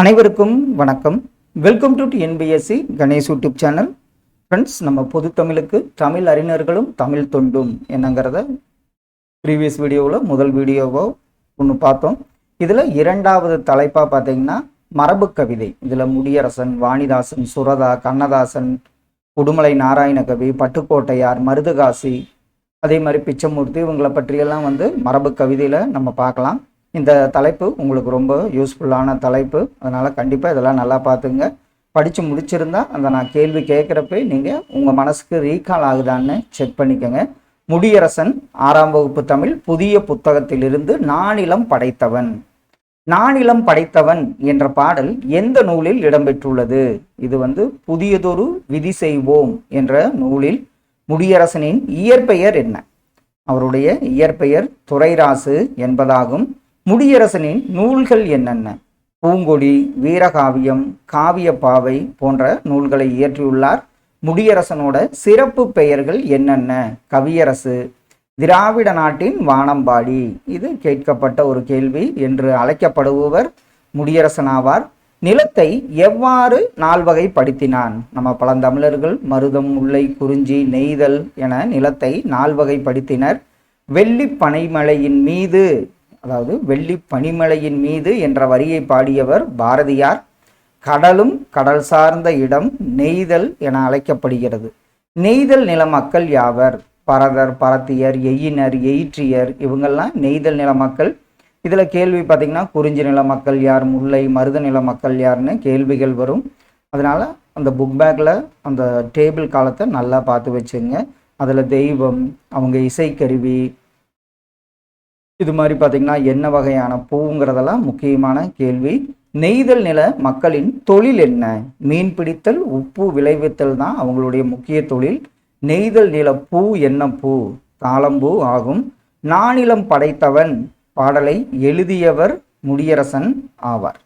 அனைவருக்கும் வணக்கம். Welcome to N P S C Ganesh YouTube channel. Friends நம்ம பொது தமிழுக்கு தமிழ் அறிஞர்களும் தமிழ் தொண்டும் என்னங்கிறத ப்ரீவியஸ் வீடியோவில் முதல் வீடியோவோ ஒன்று பார்த்தோம். இதில் இரண்டாவது தலைப்பாக பார்த்தீங்கன்னா மரபு கவிதை. இதில் முடியரசன் வாணிதாசன் சுரதா கண்ணதாசன் உடுமலை நாராயணகவி பட்டுக்கோட்டையார் மருதுகாசி அதே மாதிரி பிச்சமூர்த்தி இவங்களை பற்றியெல்லாம் வந்து மரபு கவிதையில் நம்ம பார்க்கலாம். இந்த தலைப்பு உங்களுக்கு ரொம்ப யூஸ்ஃபுல்லான தலைப்பு. அதனால் கண்டிப்பாக இதெல்லாம் நல்லா பார்த்துங்க. படித்து முடிச்சிருந்தா அந்த நான் கேள்வி கேட்குறப்ப நீங்கள் உங்கள் மனசுக்கு ரீகால் ஆகுதான்னு செக் பண்ணிக்கோங்க. முடியரசன் ஆறாம் வகுப்பு தமிழ் புதிய புத்தகத்திலிருந்து நானிலம் படைத்தவன். நானிலம் படைத்தவன் என்ற பாடல் எந்த நூலில் இடம்பெற்றுள்ளது? இது வந்து புதியதொரு விதி செய்வோம் என்ற நூலில் முடியரசனின் இயற்பெயர் என்ன? அவருடைய இயற்பெயர் துரைராசு என்பதாகும். முடியரசனின் நூல்கள் என்னென்ன? பூங்கொடி வீரகாவியம் காவியப்பாவை போன்ற நூல்களை இயற்றியுள்ளார். முடியரசனோட சிறப்பு பெயர்கள் என்னென்ன? கவியரசு திராவிட நாட்டின் வானம்பாடி. இது கேட்கப்பட்ட ஒரு கேள்வி என்று அழைக்கப்படுபவர் முடியரசனாவார். நிலத்தை எவ்வாறு நால்வகைப்படுத்தினான் நம்ம பழந்தமிழர்கள் மருதம் முல்லை குறிஞ்சி நெய்தல் என நிலத்தை நால்வகைப்படுத்தினர் வெள்ளி பனைமலையின் மீது அதாவது வெள்ளி பனிமலையின் மீது என்ற வரியை பாடியவர் பாரதியார் கடலும் கடல் சார்ந்த இடம் நெய்தல் என அழைக்கப்படுகிறது. நெய்தல் நில மக்கள் யாவர்? பரதர் பரத்தியர் எயினர் எயிற்றியர் இவங்கெல்லாம் நெய்தல் நில மக்கள் இதில் கேள்வி பார்த்திங்கன்னா குறிஞ்சி நில மக்கள் யார் முல்லை மருத நில மக்கள் யார்னு கேள்விகள் வரும். அதனால் அந்த புக் பேக்கில் அந்த டேபிள் காலத்தை நல்லா பார்த்து வச்சுங்க. அதில் தெய்வம் அவங்க இசைக்கருவி இது மாதிரி பார்த்தீங்கன்னா என்ன வகையான பூங்கிறதெல்லாம் முக்கியமான கேள்வி. நெய்தல் நில மக்களின் தொழில் என்ன? மீன் பிடித்தல் உப்பு விளைவித்தல் தான் அவங்களுடைய முக்கிய தொழில். நெய்தல் நில பூ என்ன பூ? தாளம்பூ ஆகும். நானிலம் படைத்தவன் பாடலை எழுதியவர் முடியரசன் ஆவார்.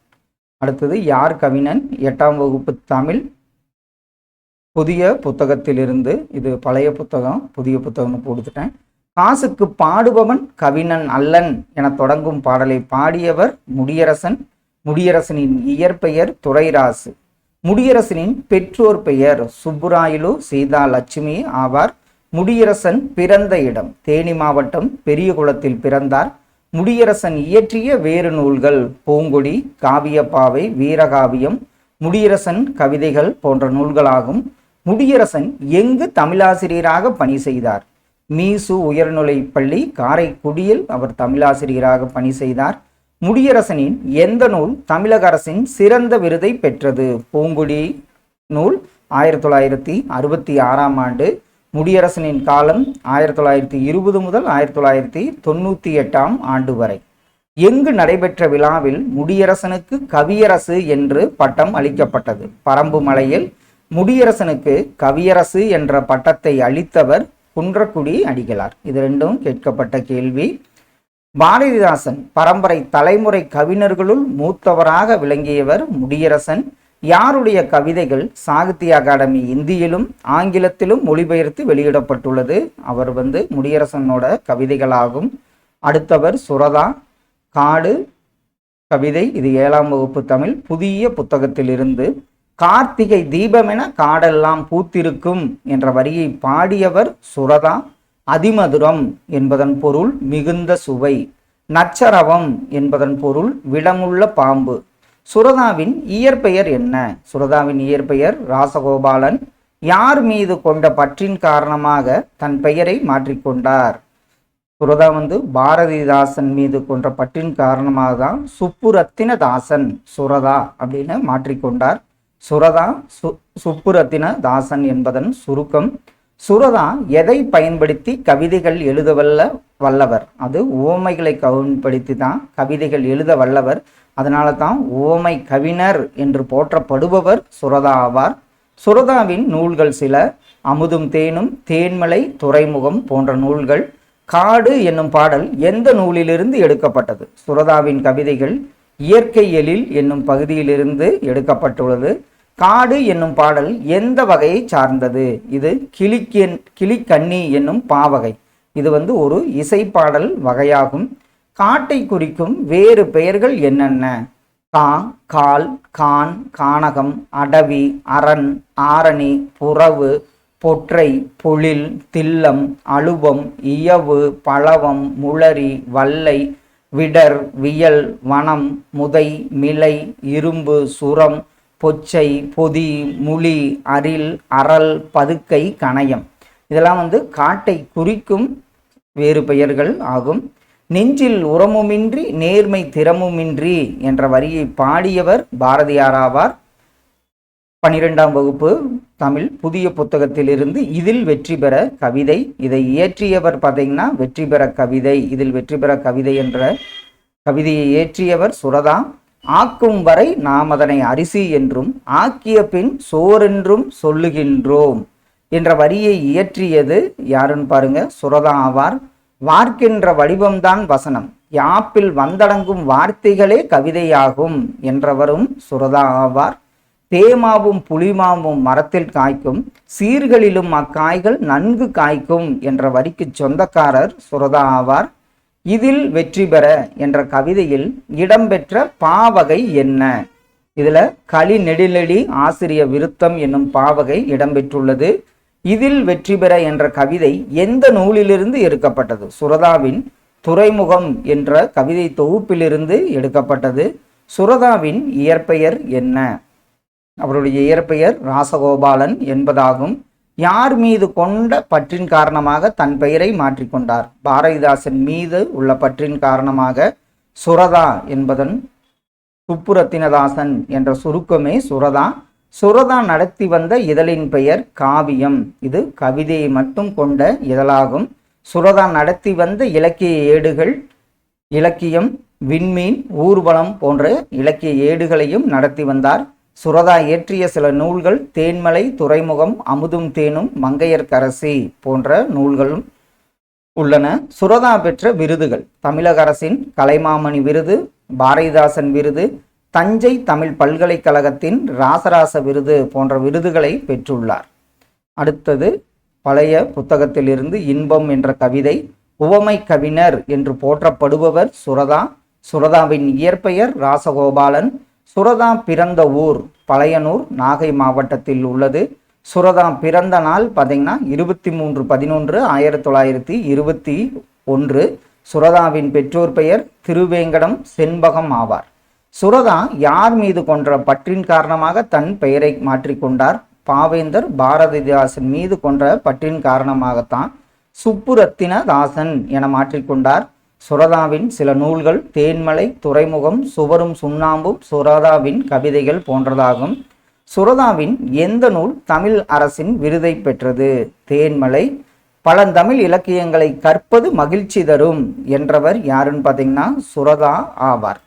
அடுத்தது யார் கவிஞன்? எட்டாம் வகுப்பு தமிழ். புதிய புத்தகத்திலிருந்து இது பழைய புத்தகம் புதிய புத்தகம்னு கொடுத்துட்டேன் காசுக்கு பாடுபவன் கவினன் அல்லன் என தொடங்கும் பாடலை பாடியவர் முடியரசன். முடியரசனின் இயற்பெயர் துரைராசு முடியரசனின் பெற்றோர் பெயர் சுப்புராயிலு சீதா லட்சுமி ஆவார். முடியரசன் பிறந்த இடம் தேனி மாவட்டம் பெரியகுளத்தில் பிறந்தார். முடியரசன் இயற்றிய வேறு நூல்கள் பூங்கொடி காவியப்பாவை வீரகாவியம் முடியரசன் கவிதைகள் போன்ற நூல்களாகும். முடியரசன் எங்கு தமிழாசிரியராக பணி செய்தார்? மீசு உயர்நிலைப் பள்ளி காரைக்குடியில் அவர் தமிழாசிரியராக பணி செய்தார். முடியரசனின் எந்த நூல் தமிழக அரசின் சிறந்த விருதை பெற்றது? பூங்குடி நூல் ஆயிரத்தி தொள்ளாயிரத்தி அறுபத்தி ஆறாம் ஆண்டு. முடியரசனின் காலம் ஆயிரத்தி தொள்ளாயிரத்தி இருபது முதல் ஆயிரத்தி தொள்ளாயிரத்தி தொண்ணூற்றி எட்டாம் ஆண்டு வரை. எங்கு நடைபெற்ற விழாவில் முடியரசனுக்கு கவியரசு என்று பட்டம் அளிக்கப்பட்டது. பரம்பு மலையில் முடியரசனுக்கு கவியரசு என்ற பட்டத்தை அளித்தவர் குன்றக்குடி அடிகளார். இது ரெண்டும் கேட்கப்பட்ட கேள்வி. பாரதிதாசன் பரம்பரை தலைமுறை கவிஞர்களுள் மூத்தவராக விளங்கியவர் முடியரசன். யாருடைய கவிதைகள் சாகித்ய அகாடமி இந்தியிலும் ஆங்கிலத்திலும் மொழிபெயர்த்து வெளியிடப்பட்டுள்ளது. அவர் வந்து முடியரசனோட கவிதைகளாகும். அடுத்தவர் சுரதா காடு கவிதை இது ஏழாம் வகுப்பு தமிழ் புதிய புத்தகத்திலிருந்து கார்த்திகை தீபமென காடெல்லாம் பூத்திருக்கும் என்ற வரியை பாடியவர் சுரதா அதிமதுரம் என்பதன் பொருள் மிகுந்த சுவை நச்சரவம் என்பதன் பொருள் விடமுள்ள பாம்பு. சுரதாவின் இயற்பெயர் என்ன? சுரதாவின் இயற்பெயர் ராசகோபாலன். யார் மீது கொண்ட பற்றின் காரணமாக தன் பெயரை மாற்றிக்கொண்டார் சுரதா வந்து பாரதிதாசன் மீது கொண்ட பற்றின் காரணமாக தான் சுப்புரத்தின தாசன் சுரதா அப்படின்னு மாற்றிக்கொண்டார் சுரதா சு சுப்புரத்தின தாசன் என்பதன் சுருக்கம். சுரதா எதை பயன்படுத்தி கவிதைகள் எழுத வல்ல வல்லவர்? அது உவமைகளை பயன்படுத்தி தான் கவிதைகள் எழுத வல்லவர். அதனால தான் உவமை கவிஞர் என்று போற்றப்படுபவர் சுரதா ஆவார். சுரதாவின் நூல்கள் சில அமுதும் தேனும் தேன்மலை துறைமுகம் போன்ற நூல்கள். காடு என்னும் பாடல் எந்த நூலிலிருந்து எடுக்கப்பட்டது? சுரதாவின் கவிதைகள் இயற்கை எழில் என்னும் பகுதியிலிருந்து எடுக்கப்பட்டுள்ளது. காடு என்னும் பாடல் எந்த வகையை சார்ந்தது? இது கிளிக்கென் கிளிக்கண்ணி என்னும் பாவகை. இது வந்து ஒரு இசைப்பாடல் வகையாகும். காட்டை குறிக்கும் வேறு பெயர்கள் என்னென்ன? கா கால் கான் கானகம் அடவி அரண் ஆரணி புறவு பொற்றை பொழில் தில்லம் அழுவம் இயவு பழவம் முளரி வல்லை விடர் வியல் வனம் முதை மிலை இரும்பு சுரம் பொச்சை பொதி முளி அரில் அறல் பதுக்கை கணயம். இதெல்லாம் வந்து காட்டை குறிக்கும் வேறு பெயர்கள் ஆகும். நெஞ்சில் உரமுமின்றி நேர்மை திறமுமின்றி என்ற வரியை பாடியவர் பாரதியாராவார் பனிரெண்டாம் வகுப்பு தமிழ் புதிய புத்தகத்திலிருந்து இதில் வெற்றி பெற கவிதை இதை இயற்றியவர் பார்த்தீங்கன்னா வெற்றி பெற கவிதை இதில் வெற்றி பெற கவிதை என்ற கவிதையை இயற்றியவர் சுரதா. ஆக்கும் வரை நாம் அதனை அரிசி என்றும் ஆக்கிய பின் சோரென்றும் சொல்லுகின்றோம் என்ற வரியை இயற்றியது யாருன்னு பாருங்க சுரதா ஆவார். வார்க்கின்ற வடிவம்தான் வசனம். யாப்பில் வந்தடங்கும் வார்த்தைகளே கவிதையாகும் என்றவரும் சுரதா ஆவார். தேமாவும் புளிமாவும் மரத்தில் காய்க்கும் சீர்களிலும் அக்காய்கள் நன்கு காய்க்கும் என்ற வரிக்கு சொந்தக்காரர் சுரதா ஆவார். இதில் வெற்றி பெற என்ற கவிதையில் இடம்பெற்ற பாவகை என்ன? இதில் களி நெடிலடி ஆசிரிய விருத்தம் என்னும் பாவகை இடம்பெற்றுள்ளது. இதில் வெற்றி பெற என்ற கவிதை எந்த நூலிலிருந்து எடுக்கப்பட்டது? சுரதாவின் துறைமுகம் என்ற கவிதை தொகுப்பிலிருந்து எடுக்கப்பட்டது. சுரதாவின் இயற்பெயர் என்ன? அவருடைய இயற்பெயர் ராசகோபாலன் என்பதாகும். யார் மீது கொண்ட பற்றின் காரணமாக தன் பெயரை மாற்றிக்கொண்டார் பாரதிதாசன் மீது உள்ள பற்றின் காரணமாக சுரதா என்பதன் சுப்புரத்தினதாசன் என்ற சுருக்கமே சுரதா. சுரதா நடத்தி வந்த இதழின் பெயர் காவியம். இது கவிதையை மட்டும் கொண்ட இதழாகும். சுரதா நடத்தி வந்த இலக்கிய ஏடுகள் இலக்கியம் விண்மீன் ஊர்வலம் போன்ற இலக்கிய ஏடுகளையும் நடத்தி வந்தார். சுரதா இயற்றிய சில நூல்கள் தேன்மலை துறைமுகம் அமுதும் தேனும் மங்கையர்க்கரசி போன்ற நூல்களும் உள்ளன. சுரதா பெற்ற விருதுகள். தமிழக அரசின் கலைமாமணி விருது பாரதிதாசன் விருது தஞ்சை தமிழ் பல்கலைக்கழகத்தின் ராசராச விருது போன்ற விருதுகளை பெற்றுள்ளார். அடுத்தது பழைய புத்தகத்திலிருந்து இன்பம் என்ற கவிதை உவமை கவிஞர் என்று போற்றப்படுபவர் சுரதா. சுரதாவின் இயற்பெயர் ராசகோபாலன். சுரதா பிறந்த ஊர் பழையனூர் நாகை மாவட்டத்தில் உள்ளது. சுரதா பிறந்த நாள் பார்த்தீங்கன்னா இருபத்தி மூன்று பதினொன்று ஆயிரத்தி தொள்ளாயிரத்தி இருபத்தி ஒன்று. சுரதாவின் பெற்றோர் பெயர் திருவேங்கடம் செண்பகம் ஆவார். சுரதா யார் மீது கொன்ற பற்றின் காரணமாக தன் பெயரை மாற்றிக்கொண்டார் பாவேந்தர் பாரதிதாசன் மீது கொன்ற பற்றின் காரணமாகத்தான் சுப்புரத்தின தாசன் என மாற்றிக்கொண்டார் சுரதாவின் சில நூல்கள் தேன்மலை துறைமுகம் சுவரும் சுண்ணாம்பும் சுரதாவின் கவிதைகள் போன்றதாகும். சுரதாவின் எந்த நூல் தமிழ் அரசின் விருதை பெற்றது? தேன்மலை. பழந்தமிழ் இலக்கியங்களை கற்பது மகிழ்ச்சி தரும் என்றவர் யாருன்னு பார்த்தீங்கன்னா சுரதா ஆவார்.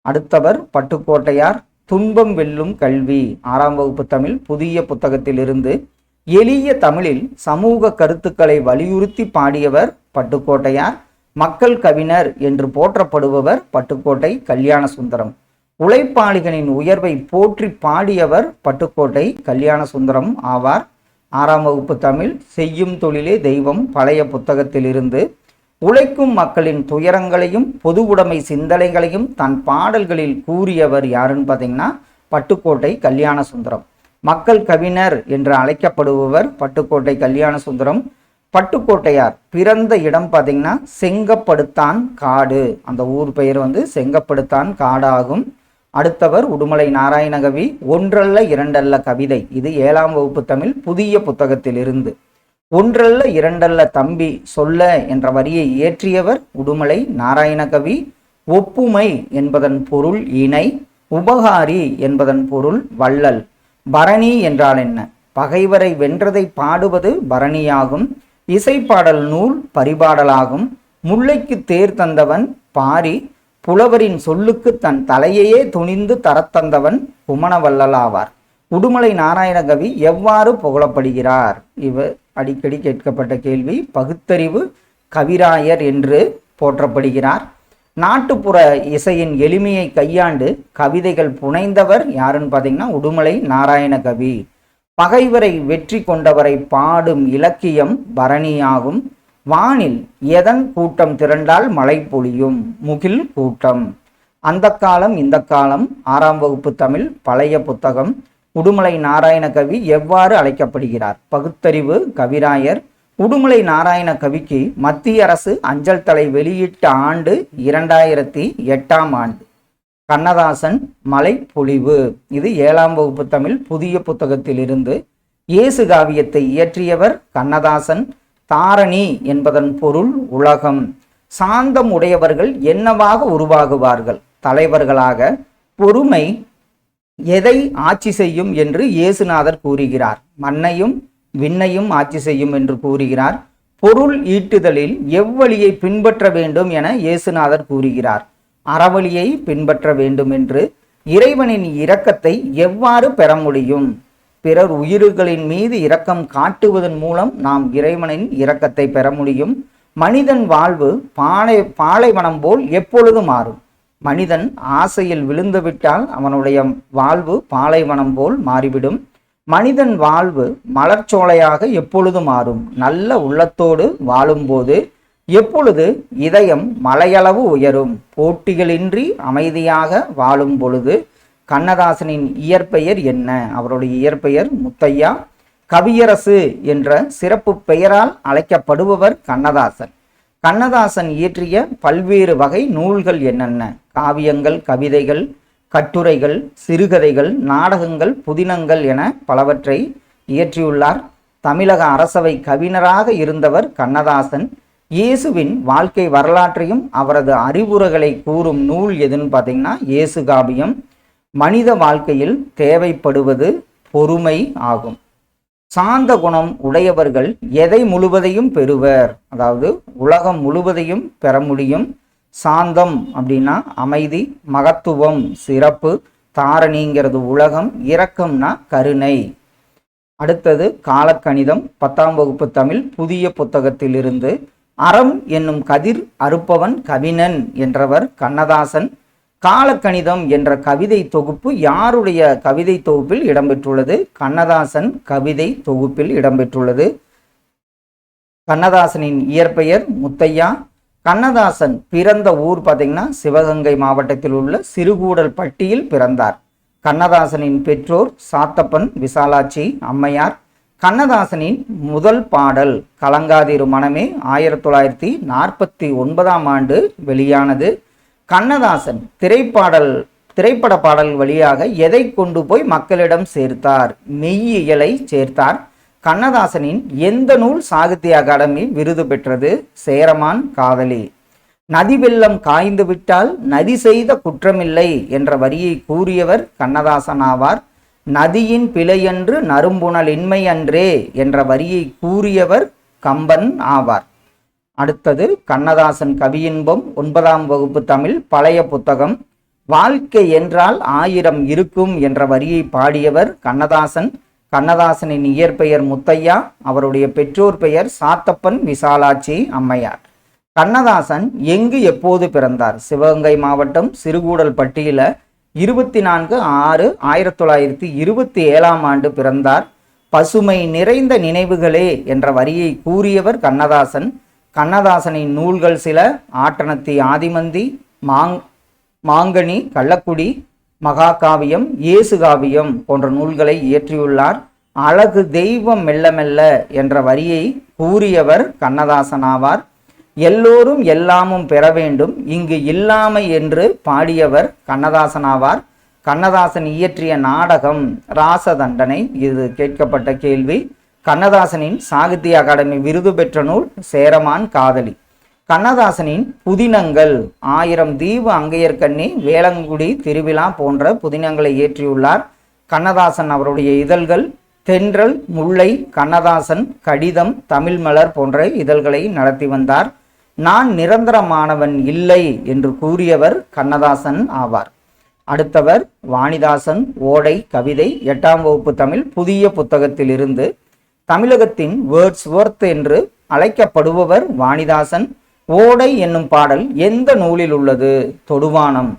அடுத்தவர் பட்டுக்கோட்டையார் துன்பம் வெல்லும் கல்வி. ஆறாம் வகுப்பு தமிழ் புதிய புத்தகத்திலிருந்து எளிய தமிழில் சமூக கருத்துக்களை வலியுறுத்தி பாடியவர் பட்டுக்கோட்டையார். மக்கள் கவிஞர் என்று போற்றப்படுபவர் பட்டுக்கோட்டை கல்யாண சுந்தரம் உழைப்பாளிகளின் உயர்வை போற்றி பாடியவர் பட்டுக்கோட்டை கல்யாண சுந்தரம் ஆவார். ஆறாம் வகுப்பு தமிழ் செய்யும் தொழிலே தெய்வம் பழைய புத்தகத்திலிருந்து. உழைக்கும் மக்களின் துயரங்களையும் பொது உடைமை சிந்தனைகளையும் தன் பாடல்களில் கூறியவர் யாருன்னு பார்த்தீங்கன்னா பட்டுக்கோட்டை கல்யாண சுந்தரம் மக்கள் கவிஞர் என்று அழைக்கப்படுபவர் பட்டுக்கோட்டை கல்யாண சுந்தரம் பட்டுக்கோட்டையார் பிறந்த இடம் பார்த்தீங்கன்னா செங்கப்படுத்தான் காடு. அந்த ஊர் பெயர் வந்து செங்கப்படுத்தான் காடாகும். அடுத்தவர் உடுமலை நாராயணகவி ஒன்றல்ல இரண்டல்ல கவிதை. இது ஏழாம் வகுப்பு தமிழ் புதிய புத்தகத்திலிருந்து. ஒன்றல்ல இரண்டல்ல தம்பி சொல்ல என்ற வரியை இயற்றியவர் உடுமலை நாராயணகவி. ஒப்புமை என்பதன் பொருள் இணை உபகாரி என்பதன் பொருள் வள்ளல். பரணி என்றால் என்ன? பகைவரை வென்றதை பாடுவது பரணியாகும். இசைப்பாடல் நூல் பரிபாடலாகும். முல்லைக்கு தேர் தந்தவன் பாரி புலவரின் சொல்லுக்கு தன் தலையையே துணிந்து தரத்தந்தவன் குமணவல்லலாவார் உடுமலை நாராயணகவி எவ்வாறு புகழப்படுகிறார்? இவர் அடிக்கடி கேட்கப்பட்ட கேள்வி பகுத்தறிவு கவிராயர் என்று போற்றப்படுகிறார். நாட்டுப்புற இசையின் எளிமையை கையாண்டு கவிதைகள் புனைந்தவர் யாருன்னு பார்த்தீங்கன்னா உடுமலை நாராயணகவி. பகைவரை வெற்றி கொண்டவரை பாடும் இலக்கியம் பரணியாகும். வானில் எதன் கூட்டம் திரண்டால் மழை பொழியும்? முகில் கூட்டம். அந்த காலம் இந்த காலம். ஆறாம் வகுப்பு தமிழ் பழைய புத்தகம். உடுமலை நாராயண கவி எவ்வாறு அழைக்கப்படுகிறார்? பகுத்தறிவு கவிராயர். உடுமலை நாராயண கவிக்கு மத்திய அரசு அஞ்சல் தலை வெளியிட்ட ஆண்டு இரண்டாயிரத்தி எட்டாம் ஆண்டு. கண்ணதாசன் மலை பொழிவு. இது ஏழாம் வகுப்பு தமிழ் புதிய புத்தகத்திலிருந்து இயேசு காவியத்தை இயற்றியவர் கண்ணதாசன். தாரணி என்பதன் பொருள் உலகம். சாந்தம் உடையவர்கள் என்னவாக உருவாகுவார்கள்? தலைவர்களாக பொறுமை எதை ஆட்சி செய்யும் என்று இயேசுநாதர் கூறுகிறார். மண்ணையும் விண்ணையும் ஆட்சி செய்யும் என்று கூறுகிறார். பொருள் ஈட்டுதலில் எவ்வழியை பின்பற்ற வேண்டும் என இயேசுநாதர் கூறுகிறார். அறவழியை பின்பற்ற வேண்டும் என்று இறைவனின் இரக்கத்தை எவ்வாறு பெற முடியும்? பிறர் உயிர்களின் மீது இரக்கம் காட்டுவதன் மூலம் நாம் இறைவனின் இரக்கத்தை பெற முடியும். மனிதன் வாழ்வு பாலை பாலைவனம் போல் எப்பொழுது மாறும்? மனிதன் ஆசையில் விழுந்துவிட்டால் அவனுடைய வாழ்வு பாலைவனம் போல் மாறிவிடும். மனிதன் வாழ்வு மலர்ச்சோலையாக எப்பொழுது மாறும்? நல்ல உள்ளத்தோடு வாழும்போது எப்பொழுது இதயம் மலையளவு உயரும்? போட்டிகளின்றி அமைதியாக வாழும் பொழுது கண்ணதாசனின் இயற்பெயர் என்ன? அவருடைய இயற்பெயர் முத்தையா. கவியரசு என்ற சிறப்பு பெயரால் அழைக்கப்படுபவர் கண்ணதாசன். கண்ணதாசன் இயற்றிய பல்வேறு வகை நூல்கள் என்னென்ன? காவியங்கள் கவிதைகள் கட்டுரைகள் சிறுகதைகள் நாடகங்கள் புதினங்கள் என பலவற்றை இயற்றியுள்ளார். தமிழக அரசவை கவிஞராக இருந்தவர் கண்ணதாசன். இயேசுவின் வாழ்க்கை வரலாற்றையும் அவரது அறிவுரைகளை கூறும் நூல் எதுன்னு பார்த்தீங்கன்னா இயேசு காவியம் மனித வாழ்க்கையில் தேவைப்படுவது பொறுமை ஆகும். சாந்த குணம் உடையவர்கள் எதை முழுவதையும் பெறுவர். அதாவது உலகம் முழுவதையும் பெற முடியும். சாந்தம் அப்படின்னா அமைதி மகத்துவம் சிறப்பு தாரணிங்கிறது உலகம் இரக்கம்னா கருணை. அடுத்தது காலக்கணிதம். பத்தாம் வகுப்பு தமிழ் புதிய புத்தகத்திலிருந்து அறம் என்னும் கதிர் அறுப்பவன் கவினன் என்றவர் கண்ணதாசன். காலக்கணிதம் என்ற கவிதை தொகுப்பு யாருடைய கவிதை தொகுப்பில் இடம்பெற்றுள்ளது? கண்ணதாசன் கவிதை தொகுப்பில் இடம்பெற்றுள்ளது. கண்ணதாசனின் இயற்பெயர் முத்தையா. கண்ணதாசன் பிறந்த ஊர் பார்த்தீங்கன்னா சிவகங்கை மாவட்டத்தில் உள்ள சிறுகூடல் பட்டியில் பிறந்தார். கண்ணதாசனின் பெற்றோர் சாத்தப்பன் விசாலாட்சி அம்மையார் கண்ணதாசனின் முதல் பாடல் கலங்காதிரு மனமே ஆயிரத்தி தொள்ளாயிரத்தி நாற்பத்தி ஒன்பதாம் ஆண்டு வெளியானது. கண்ணதாசன் திரைப்பாடல் திரைப்பட பாடல் வழியாக எதை கொண்டு போய் மக்களிடம் சேர்த்தார்? மெய்யியலை சேர்த்தார். கண்ணதாசனின் எந்த நூல் சாகித்ய அகாடமி விருது பெற்றது? சேரமான் காதலி. நதி வெள்ளம் காய்ந்து விட்டால் நதி செய்த குற்றமில்லை என்ற வரியை கூறியவர் கண்ணதாசன் ஆவார். நதியின் பிழையன்று நறும்புணல் இன்மை அன்றே என்ற வரியை கூறியவர் கம்பன் ஆவார். அடுத்தது கண்ணதாசன் கவியின்பம் ஒன்பதாம் வகுப்பு தமிழ் பழைய புத்தகம் வாழ்க்கை என்றால் ஆயிரம் இருக்கும் என்ற வரியை பாடியவர் கண்ணதாசன். கண்ணதாசனின் இயற்பெயர் முத்தையா அவருடைய பெற்றோர் பெயர் சாத்தப்பன் விசாலாட்சி அம்மையார். கண்ணதாசன் எங்கு எப்போது பிறந்தார்? சிவகங்கை மாவட்டம் சிறுகூடல் பட்டியில இருபத்தி நான்கு ஆறு ஆயிரத்தி தொள்ளாயிரத்தி இருபத்தி ஏழாம் ஆண்டு பிறந்தார். பசுமை நிறைந்த நினைவுகளே என்ற வரியை கூறியவர் கண்ணதாசன். கண்ணதாசனின் நூல்கள் சில ஆட்டனத்தி ஆதிமந்தி மாங் மாங்கனி கள்ளக்குடி மகாகாவியம் இயேசு காவியம் போன்ற நூல்களை இயற்றியுள்ளார். அழகு தெய்வம் மெல்ல மெல்ல என்ற வரியை கூறியவர் கண்ணதாசன் ஆவார். எல்லோரும் எல்லாமும் பெற வேண்டும். இங்கு இல்லாமை என்று பாடியவர் கண்ணதாசன் ஆவார் கண்ணதாசன் இயற்றிய நாடகம் ராசதண்டனை இது கேட்கப்பட்ட கேள்வி. கண்ணதாசனின் சாகித்ய அகாடமி விருது பெற்ற நூல் சேரமான் காதலி. கண்ணதாசனின் புதினங்கள் ஆயிரம் தீவு அங்கையர்கண்ணி வேளங்குடி திருவிழா போன்ற புதினங்களை இயற்றியுள்ளார். கண்ணதாசன் அவருடைய இதழ்கள் தென்றல் முல்லை கண்ணதாசன் கடிதம் தமிழ் மலர் போன்ற இதழ்களை நடத்தி வந்தார். நான் நிரந்தரமானவன் இல்லை என்று கூறியவர் கண்ணதாசன் ஆவார். அடுத்தவர் வாணிதாசன் ஓடை கவிதை எட்டாம் வகுப்பு தமிழ் புதிய புத்தகத்திலிருந்து தமிழகத்தின் வேர்ட்ஸ் ஒர்த் என்று அழைக்கப்படுபவர் வாணிதாசன். ஓடை என்னும் பாடல் எந்த நூலில் உள்ளது? தொடுவானம்.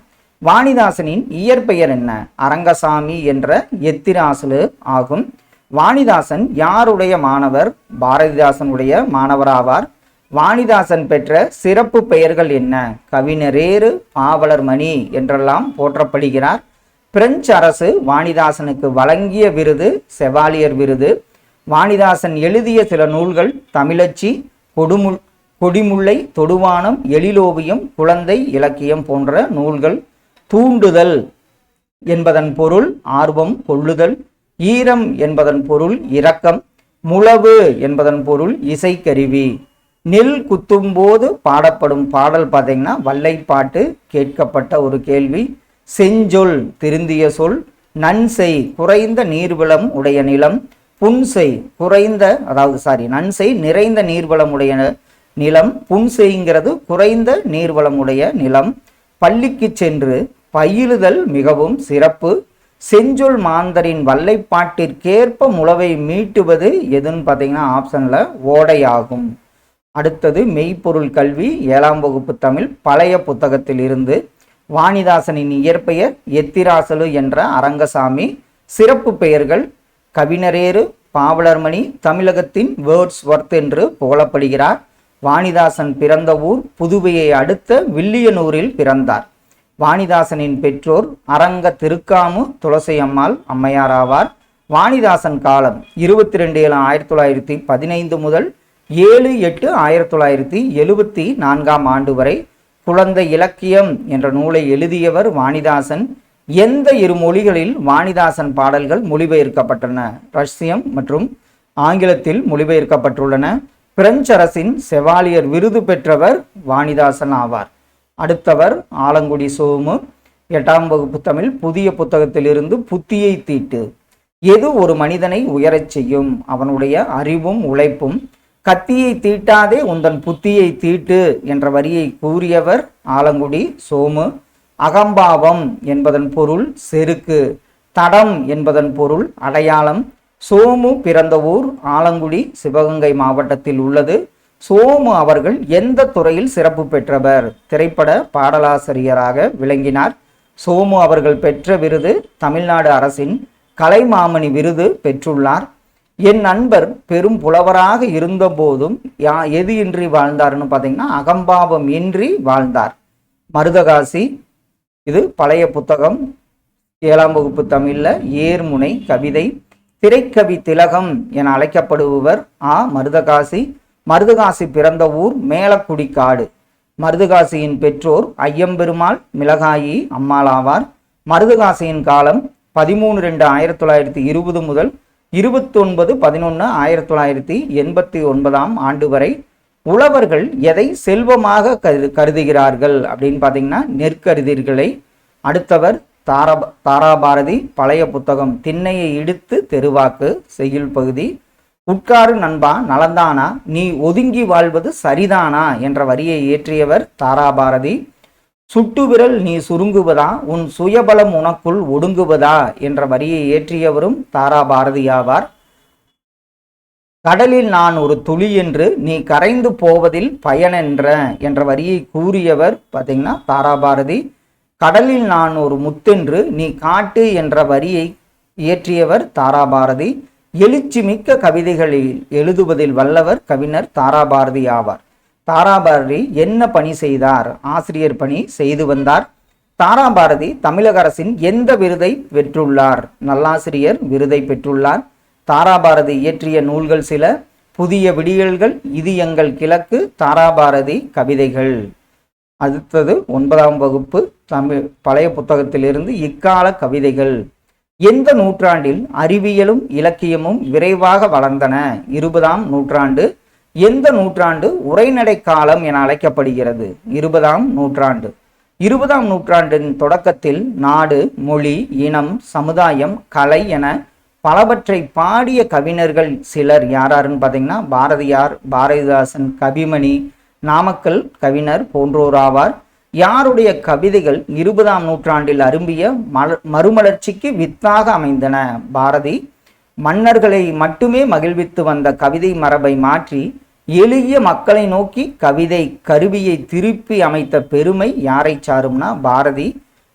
வாணிதாசனின் இயற்பெயர் என்ன? அரங்கசாமி என்ற எத்திராசலு ஆகும். வாணிதாசன் யாருடைய மாணவர்? பாரதிதாசனுடைய மாணவராவார். வாணிதாசன் பெற்ற சிறப்பு பெயர்கள் என்ன? கவிஞரேறு பாவலர் மணி என்றெல்லாம் போற்றப்படுகிறார். பிரெஞ்சு அரசு வாணிதாசனுக்கு வழங்கிய விருது செவாலியர் விருது. வாணிதாசன் எழுதிய சில நூல்கள் தமிழச்சி கொடுமுள் கொடிமுல்லை தொடுவானம் எழிலோவியம் குழந்தை இலக்கியம் போன்ற நூல்கள். தூண்டுதல் என்பதன் பொருள் ஆர்வம் கொள்ளுதல். ஈரம் என்பதன் பொருள் இரக்கம். முழவு என்பதன் பொருள் இசைக்கருவி. நெல் குத்தும்போது பாடப்படும் பாடல் பார்த்தீங்கன்னா வல்லைப்பாட்டு கேட்கப்பட்ட ஒரு கேள்வி. செஞ்சொல் திருந்திய சொல். நன்செய் குறைந்த நீர்வளம் உடைய நிலம். புன்செய் குறைந்த அதாவது சாரி நன்செய் நிறைந்த நீர்வளம் உடைய நிலம். புன்செய்ங்கிறது குறைந்த நீர்வளம் உடைய நிலம். பள்ளிக்கு சென்று பயிலுதல் மிகவும் சிறப்பு. செஞ்சொல் மாந்தரின் வல்லைப்பாட்டிற்கேற்ப முளவை மீட்டுவது எதுன்னு பார்த்தீங்கன்னா ஆப்ஷனில் ஓடையாகும். அடுத்தது மெய்ப்பொருள் கல்வி ஏழாம் வகுப்பு தமிழ் பழைய புத்தகத்தில் இருந்து வாணிதாசனின் இயற்பெயர் எத்திராசலு என்ற அரங்கசாமி சிறப்பு பெயர்கள் கவினரேறு பாவலர்மணி தமிழகத்தின் வேர்ட்ஸ் ஒர்த் என்று புகழப்படுகிறார். வாணிதாசன் பிறந்த ஊர் புதுவையை அடுத்த வில்லியனூரில் பிறந்தார். வாணிதாசனின் பெற்றோர் அரங்க திருக்காமு துளசி அம்மாள் அம்மையார் ஆவார். வாணிதாசன் காலம் இருபத்தி ரெண்டு ஏழு ஆயிரத்தி தொள்ளாயிரத்தி பதினைந்து முதல் ஏழு எட்டு ஆயிரத்தி தொள்ளாயிரத்தி எழுபத்தி நான்காம் ஆண்டு வரை குழந்தை இலக்கியம் என்ற நூலை எழுதியவர் வாணிதாசன். எந்த இரு மொழிகளில் வாணிதாசன் பாடல்கள் மொழிபெயர்க்கப்பட்டன? ரஷ்யம் மற்றும் ஆங்கிலத்தில் மொழிபெயர்க்கப்பட்டுள்ளன. பிரெஞ்சு அரசின் செவாலியர் விருது பெற்றவர் வாணிதாசன் ஆவார். அடுத்தவர் ஆலங்குடி சோமு. எட்டாம் வகுப்பு தமிழ் புதிய புத்தகத்திலிருந்து புத்தியை தீட்டு. எது ஒரு மனிதனை உயரச் செய்யும்? அவனுடைய அறிவும் உழைப்பும் கத்தியை தீட்டாதே உந்தன் புத்தியை தீட்டு என்ற வரியை கூறியவர் ஆலங்குடி சோமு. அகம்பாவம் என்பதன் பொருள் செருக்கு. தடம் என்பதன் பொருள் அடையாளம். சோமு பிறந்த ஊர் ஆலங்குடி சிவகங்கை மாவட்டத்தில் உள்ளது. சோமு அவர்கள் எந்த துறையில் சிறப்பு பெற்றவர்? திரைப்பட பாடலாசிரியராக விளங்கினார். சோமு அவர்கள் பெற்ற விருது தமிழ்நாடு அரசின் கலைமாமணி விருது பெற்றுள்ளார். என் நண்பர் பெரும் புலவராக இருந்தபோதும் யா எது இன்றி வாழ்ந்தார்னு பார்த்தீங்கன்னா அகம்பாவம் இன்றி வாழ்ந்தார். மருதகாசி இது பழைய புத்தகம். ஏழாம் வகுப்பு தமிழில் ஏர்முனை கவிதை திரைக்கவி திலகம் என அழைக்கப்படுபவர் ஆ மருதகாசி. மருதகாசி பிறந்த ஊர் மேலக்குடி காடு மருதகாசியின் பெற்றோர் ஐயம்பெருமாள் மிளகாயி அம்மாளாவார் மருதகாசியின் காலம் பதிமூணு ரெண்டு ஆயிரத்தி தொள்ளாயிரத்தி இருபது முதல் இருபத்தொன்பது பதினொன்று ஆயிரத்தி தொள்ளாயிரத்தி எண்பத்தி ஒன்பதாம் ஆண்டு வரை உழவர்கள் எதை செல்வமாக கரு கருதுகிறார்கள் அப்படின்னு பார்த்தீங்கன்னா நெற்கருதிர்களை அடுத்தவர் தாரா தாராபாரதி பழைய புத்தகம் திண்ணையை இடித்து தெருவாக்கு செய்யுள் பகுதி உட்காரு நண்பா நலந்தானா நீ ஒதுங்கி வாழ்வது சரிதானா என்ற வரியை இயற்றியவர் தாராபாரதி. சுட்டு விரல் நீ சுருங்குவதா? உன் சுயபலம் உனக்குள் ஒடுங்குவதா? என்ற வரியை ஏற்றியவரும் தாராபாரதி ஆவார் கடலில் நான் ஒரு துளி என்று நீ கரைந்து போவதில் பயனென்ற என்ற வரியை கூறியவர் பார்த்தீங்கன்னா தாராபாரதி. கடலில் நான் ஒரு முத்தென்று நீ காட்டு என்ற வரியை இயற்றியவர் தாராபாரதி. எழுச்சி மிக்க கவிதைகளில் எழுதுவதில் வல்லவர் கவிஞர் தாராபாரதி ஆவார். தாராபாரதி என்ன பணி செய்தார்? ஆசிரியர் பணி செய்து வந்தார். தாராபாரதி தமிழக அரசின் எந்த விருதை பெற்றுள்ளார்? நல்லாசிரியர் விருதை பெற்றுள்ளார். தாராபாரதி இயற்றிய நூல்கள் சில. புதிய விடியல்கள் இது எங்கள் கிழக்கு தாராபாரதி கவிதைகள். அடுத்தது ஒன்பதாம் வகுப்பு தமிழ் பழைய புத்தகத்திலிருந்து இக்கால கவிதைகள். எந்த நூற்றாண்டில் அறிவியலும் இலக்கியமும் விரைவாக வளர்ந்தன? இருபதாம் நூற்றாண்டு எந்த நூற்றாண்டு உரைநடை காலம் என அழைக்கப்படுகிறது? இருபதாம் நூற்றாண்டு. இருபதாம் நூற்றாண்டின் தொடக்கத்தில் நாடு மொழி இனம் சமுதாயம் கலை என பலவற்றை பாடிய கவிஞர்கள் சிலர் யாராருன்னு பார்த்தீங்கன்னா பாரதியார் பாரதிதாசன் கவிமணி நாமக்கல் கவிஞர் போன்றோராவார் யாருடைய கவிதைகள் இருபதாம் நூற்றாண்டில் அரும்பிய மல மறுமலர்ச்சிக்கு வித்தாக அமைந்தன? பாரதி மன்னர்களை மட்டுமே மகிழ்வித்து வந்த கவிதை மரபை மாற்றி எளிய மக்களை நோக்கி கவிதை கருவியை திருப்பி அமைத்த பெருமை யாரை சாரும்னா பாரதி.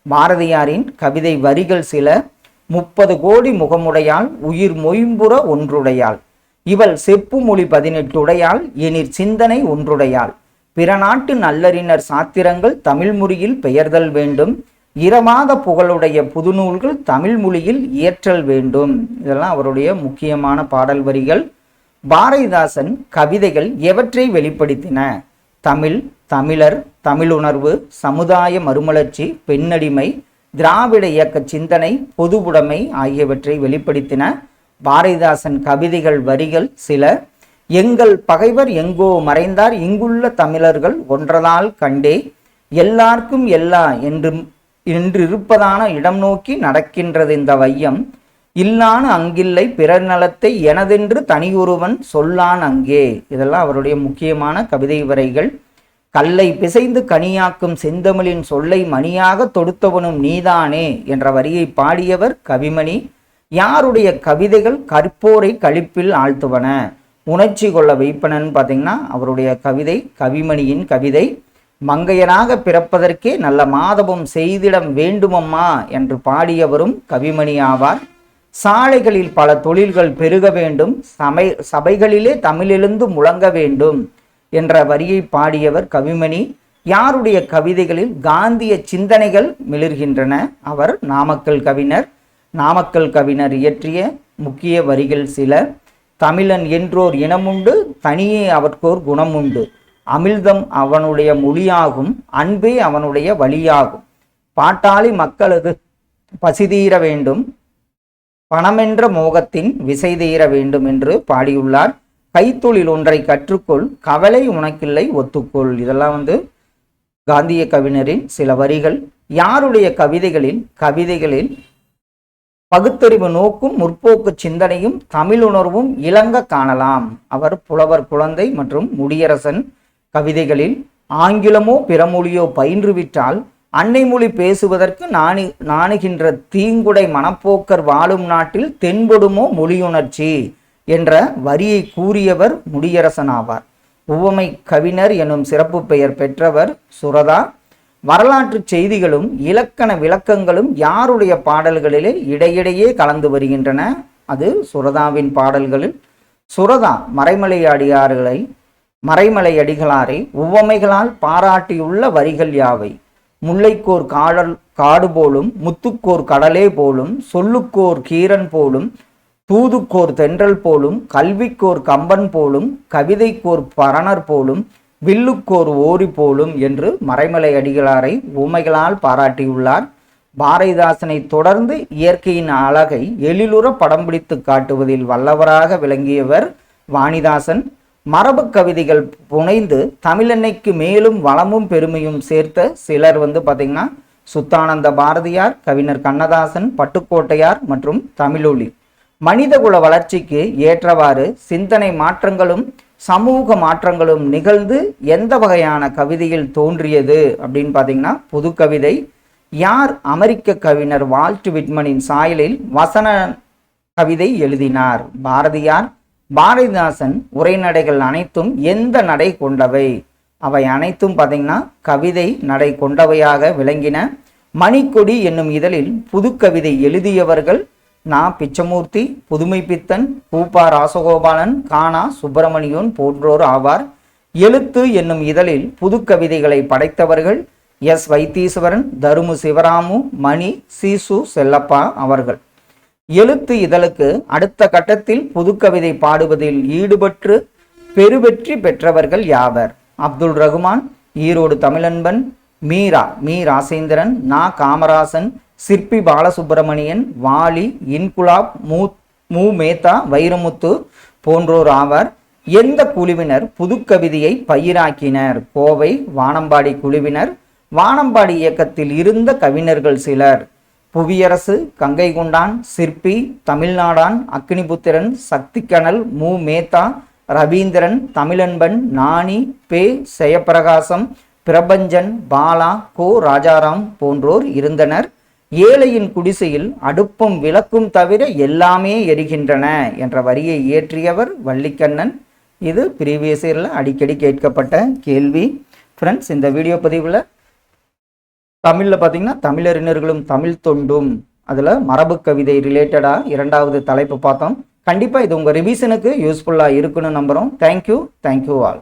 பாரதியாரின் கவிதை வரிகள் சில. முப்பது கோடி முகமுடையாள் உயிர் மொயம்புற ஒன்றுடையாள். இவள் செப்பு மொழி பதினெட்டுடையாள் எனிற் சிந்தனை ஒன்றுடையாள். பிற நாட்டு நல்லறிஞர் சாத்திரங்கள் தமிழ் மொழியில் பெயர்தல் வேண்டும். இரவாத புகழுடைய புதுநூல்கள் தமிழ் மொழியில் இயற்றல் வேண்டும். இதெல்லாம் அவருடைய முக்கியமான பாடல் வரிகள். பாரதிதாசன் கவிதைகள் எவற்றை வெளிப்படுத்தின? தமிழ் தமிழர் தமிழுணர்வு சமுதாய மறுமலர்ச்சி பெண்ணடிமை திராவிட இயக்க சிந்தனை பொதுவுடைமை ஆகியவற்றை வெளிப்படுத்தின பாரதிதாசன் கவிதைகள் வரிகள் சில. எங்கள் பகைவர் எங்கோ மறைந்தார் இங்குள்ள தமிழர்கள் ஒன்றதால் கண்டே. எல்லார்க்கும் எல்லா என்றும் என்றிருப்பதான இடம் நோக்கி நடக்கின்றது இந்த வையம். இல்லான்னு அங்கில்லை பிறர் நலத்தை எனதென்று தனியொருவன் சொல்லான் அங்கே. இதெல்லாம் அவருடைய முக்கியமான கவிதை வரைகள். கல்லை பிசைந்து கனியாக்கும் செந்தமிழின் சொல்லை மணியாக தொடுத்தவனும் நீதானே என்ற வரியை பாடியவர் கவிமணி. யாருடைய கவிதைகள் கற்போரை கழிப்பில் ஆழ்த்துவன? உணர்ச்சி கொள்ள வைப்பனன்னு பார்த்தீங்கன்னா அவருடைய கவிதை கவிமணியின் கவிதை. மங்கையனாக பிறப்பதற்கே நல்ல மாதவம் செய்திடம் வேண்டுமம்மா என்று பாடியவரும் கவிமணி ஆவார். சாலைகளில் பல தொழில்கள் பெருக வேண்டும் சமை சபைகளிலே தமிழெழுந்து முழங்க வேண்டும் என்ற வரியை பாடியவர் கவிமணி. யாருடைய கவிதைகளில் காந்திய சிந்தனைகள் மிளிர்கின்றன? அவர் நாமக்கல் கவிஞர். நாமக்கல் கவிஞர் இயற்றிய முக்கிய வரிகள் சில. தமிழன் என்றோர் இனமுண்டு தனியே அவர்க்கோர் குணமுண்டு. அமிழ்தம் அவனுடைய மொழியாகும் அன்பே அவனுடைய வழியாகும். பாட்டாளி மக்களது பசிதீர வேண்டும். பணமென்ற மோகத்தின் விசை தீர வேண்டும் என்று பாடியுள்ளார். கைத்தொழில் ஒன்றை கற்றுக்கொள் கவலை உனக்கில்லை ஒத்துக்கொள். இதெல்லாம் வந்து காந்திய கவிஞரின் சில வரிகள். யாருடைய கவிதைகளில் கவிதைகளில் பகுத்தறிவு நோக்கும் முற்போக்கு சிந்தனையும் தமிழுணர்வும் இளங்க காணலாம். அவர் புலவர் குழந்தை மற்றும் முடியரசன் கவிதைகளில் ஆங்கிலமோ பிறமொழியோ பயின்றுவிட்டால் அன்னை மொழி பேசுவதற்கு நாணி நாணுகின்ற தீங்குடை மனப்போக்கர் வாழும் நாட்டில் தென்படுமோ மொழியுணர்ச்சி என்ற வரியை கூறியவர் முடியரசன் ஆவார் உவமை கவிஞர் எனும் சிறப்பு பெயர் பெற்றவர் சுரதா. வரலாற்று செய்திகளும் இலக்கண விளக்கங்களும் யாருடைய பாடல்களிலே இடையிடையே கலந்து வருகின்றன? அது சுரதாவின் பாடல்களில். சுரதா மறைமலை அடியார்களை மறைமலை அடிகளாரை உவமைகளால் பாராட்டியுள்ள வரிகள் யாவை? முல்லைக்கோர் காடல் காடு போலும் முத்துக்கோர் கடலே போலும் சொல்லுக்கோர் கீரன் போலும் தூதுக்கோர் தென்றல் போலும் கல்விக்கோர் கம்பன் போலும் கவிதைக்கோர் பரணர் போலும் வில்லுக்கோர் ஓரி போலும் என்று மறைமலை அடிகளாரை உமைகளால் பாராட்டியுள்ளார். பாரதிதாசனை தொடர்ந்து இயற்கையின் அழகை எழிலுற படம் பிடித்து காட்டுவதில் வல்லவராக விளங்கியவர் வாணிதாசன். மரபு கவிதைகள் புனைந்து தமிழன்னைக்கு மேலும் வளமும் பெருமையும் சேர்த்த சிலர் வந்து பார்த்தீங்கன்னா சுத்தானந்த பாரதியார் கவிஞர் கண்ணதாசன் பட்டுக்கோட்டையார் மற்றும் தமிழொலி. மனிதகுல வளர்ச்சிக்கு ஏற்றவாறு சிந்தனை மாற்றங்களும் சமூக மாற்றங்களும் நிகழ்ந்து எந்த வகையான கவிதையில் தோன்றியது அப்படின்னு பார்த்தீங்கன்னா புது கவிதை யார் அமெரிக்க கவிஞர் வால்ட் விட்மனின் சாயலில் வசன கவிதை எழுதினார். பாரதியார் பாரதிதாசன் உரைநடைகள் அனைத்தும் எந்த நடை கொண்டவை? அவை அனைத்தும் பார்த்தீங்கன்னா கவிதை நடை கொண்டவையாக விளங்கின. மணிக்கொடி என்னும் இதழில் புதுக்கவிதை எழுதியவர்கள் நா. பிச்சமூர்த்தி புதுமை பித்தன் பூப்பா ராசகோபாலன் கானா சுப்பிரமணியன் போன்றோர் ஆவார். எழுத்து என்னும் இதழில் புதுக்கவிதைகளை படைத்தவர்கள் எஸ். வைத்தீஸ்வரன் தருமு சிவராமு மணி சீசு செல்லப்பா அவர்கள். எழுத்து இதழுக்கு அடுத்த கட்டத்தில் புதுக்கவிதை பாடுவதில் ஈடுபட்டு பெருவெற்றி பெற்றவர்கள் யாவர்? அப்துல் ரகுமான் ஈரோடு தமிழன்பன் மீரா மீ ராசேந்திரன் நா காமராசன் சிற்பி பாலசுப்பிரமணியன் வாலி இன்குலாப் மூ மு மேத்தா வைரமுத்து போன்றோர் ஆவர். எந்த குழுவினர் புதுக்கவிதையை பயிராக்கினர்? கோவை வானம்பாடி குழுவினர். வானம்பாடி இயக்கத்தில் இருந்த கவிஞர்கள் சிலர். புவியரசு கங்கை கொண்டான் சிற்பி தமிழ்நாடான் அக்னிபுத்திரன் சக்திக்கனல் மு. மேத்தா ரவீந்திரன் தமிழன்பன் நாணி பே. செயப்பிரகாசம் பிரபஞ்சன் பாலா கோ. ராஜாராம் போன்றோர் இருந்தனர். ஏழையின் குடிசையில் அடுப்பும் விளக்கும் தவிர எல்லாமே எரிகின்றன என்ற வரியை இயற்றியவர் வள்ளிக்கண்ணன். இது ப்ரீவியஸ் இயரில் அடிக்கடி கேட்கப்பட்ட கேள்வி. ஃப்ரெண்ட்ஸ் இந்த வீடியோ பதிவில் தமிழில் பார்த்தீங்கன்னா தமிழறிஞர்களும் தமிழ் தொண்டும் அதில் மரபு கவிதை ரிலேட்டடாக இரண்டாவது தலைப்பு பார்த்தோம். கண்டிப்பாக இது உங்கள் ரிவிஷனுக்கு யூஸ்ஃபுல்லாக இருக்குன்னு நம்புகிறோம் தேங்க்யூ தேங்க்யூ ஆல்